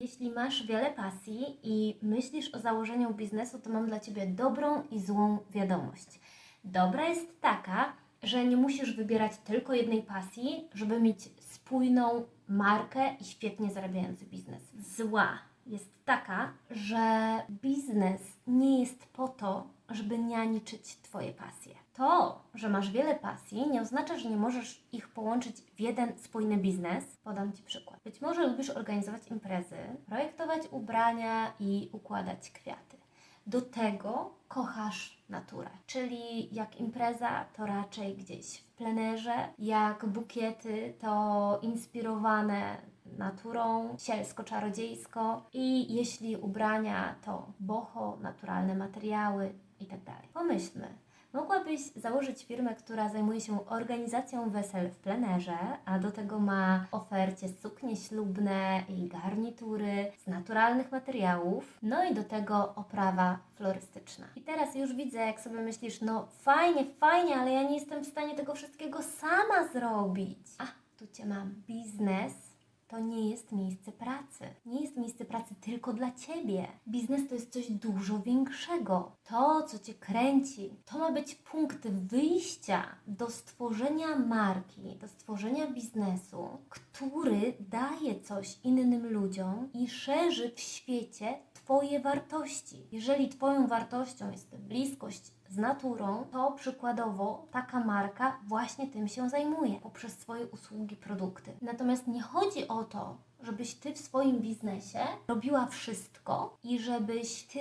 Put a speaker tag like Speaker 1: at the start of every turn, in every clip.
Speaker 1: Jeśli masz wiele pasji i myślisz o założeniu biznesu, to mam dla Ciebie dobrą i złą wiadomość. Dobra jest taka, że nie musisz wybierać tylko jednej pasji, żeby mieć spójną markę i świetnie zarabiający biznes. Zła jest taka, że biznes nie jest po to, żeby nianiczyć Twoje pasje. To, że masz wiele pasji, nie oznacza, że nie możesz ich połączyć w jeden spójny biznes. Podam Ci przykład. Być może lubisz organizować imprezy, projektować ubrania i układać kwiaty. Do tego kochasz naturę. Czyli jak impreza, to raczej gdzieś w plenerze, jak bukiety, to inspirowane naturą, sielsko-czarodziejsko i jeśli ubrania, to boho, naturalne materiały itd. Pomyślmy, mogłabyś założyć firmę, która zajmuje się organizacją wesel w plenerze, a do tego ma ofercie suknie ślubne i garnitury z naturalnych materiałów, no i do tego oprawa florystyczna. I teraz już widzę, jak sobie myślisz, no fajnie, fajnie, ale ja nie jestem w stanie tego wszystkiego sama zrobić. A, tu Cię mam. Biznes to nie jest miejsce pracy. Nie jest miejsce pracy tylko dla ciebie. Biznes to jest coś dużo większego. To, co cię kręci, to ma być punkt wyjścia do stworzenia marki, do stworzenia biznesu, który daje coś innym ludziom i szerzy w świecie Twoje wartości. Jeżeli Twoją wartością jest bliskość z naturą, to przykładowo taka marka właśnie tym się zajmuje poprzez swoje usługi, produkty. Natomiast nie chodzi o to, żebyś Ty w swoim biznesie robiła wszystko i żebyś Ty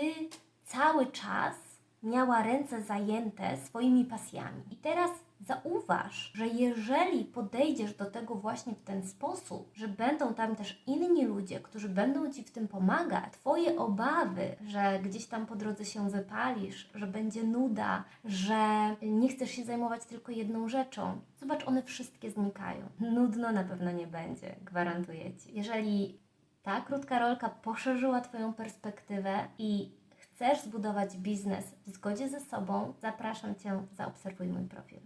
Speaker 1: cały czas miała ręce zajęte swoimi pasjami. I teraz zauważ, że jeżeli podejdziesz do tego właśnie w ten sposób, że będą tam też inni ludzie, którzy będą ci w tym pomagać, twoje obawy, że gdzieś tam po drodze się wypalisz, że będzie nuda, że nie chcesz się zajmować tylko jedną rzeczą, zobacz, one wszystkie znikają. Nudno na pewno nie będzie, gwarantuję ci. Jeżeli ta krótka rolka poszerzyła Twoją perspektywę i chcesz zbudować biznes w zgodzie ze sobą, zapraszam Cię, zaobserwuj mój profil.